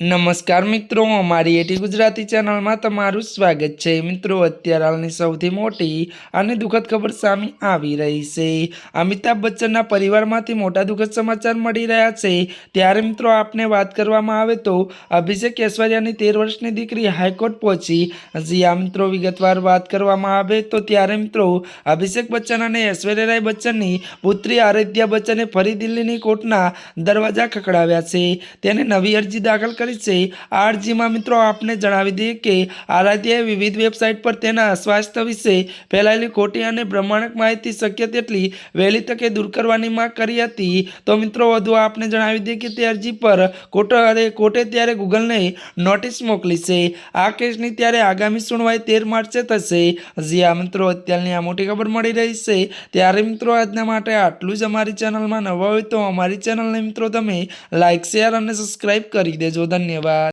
નમસ્કાર મિત્રો, અમારી એટી ગુજરાતી ચેનલમાં તમારું સ્વાગત છે. મિત્રો, અત્યારે હાલની સૌથી મોટી અને દુઃખદ ખબર સામે આવી રહી છે. અમિતાભ બચ્ચનના પરિવારમાંથી મોટા દુઃખદ સમાચાર મળી રહ્યા છે. ત્યારે મિત્રો, આપને વાત કરવામાં આવે તો અભિષેક ઐશ્વર્યાની તેર વર્ષની દીકરી હાઈકોર્ટ પહોંચી. હજી આ મિત્રો, વિગતવાર વાત કરવામાં આવે તો ત્યારે મિત્રો, અભિષેક બચ્ચન અને ઐશ્વર્યા બચ્ચનની પુત્રી આરાધ્યા બચ્ચને ફરી દિલ્હીની કોર્ટના દરવાજા ખખડાવ્યા છે. તેને નવી અરજી દાખલ કરી છે. આ મિત્રો આપને જણાવી દઈએ કે આરાધ્યાએ વિવિધ વેબસાઇટ પર તેના સ્વાસ્થ્ય વિશે ફેલાયેલી ખોટી અને પ્રમાણિક માહિતી શક્ય તેટલી વહેલી તકે દૂર કરવાની માંગ કરી હતી. તો મિત્રો વધુ આપને જણાવી દઈએ કે તે અરજી પર કોર્ટ કોર્ટે ત્યારે ગૂગલને નોટિસ મોકલી છે. આ કેસની ત્યારે આગામી સુનવાઈ તેર માર્ચે થશે. હજી આ મિત્રો, અત્યારની આ મોટી ખબર મળી રહી છે. ત્યારે મિત્રો આજના માટે આટલું જ અમારી ચેનલમાં નવા હોય તો અમારી ચેનલને મિત્રો તમે લાઇક શેર અને સબસ્ક્રાઇબ કરી દેજો. ધન્યવાદ.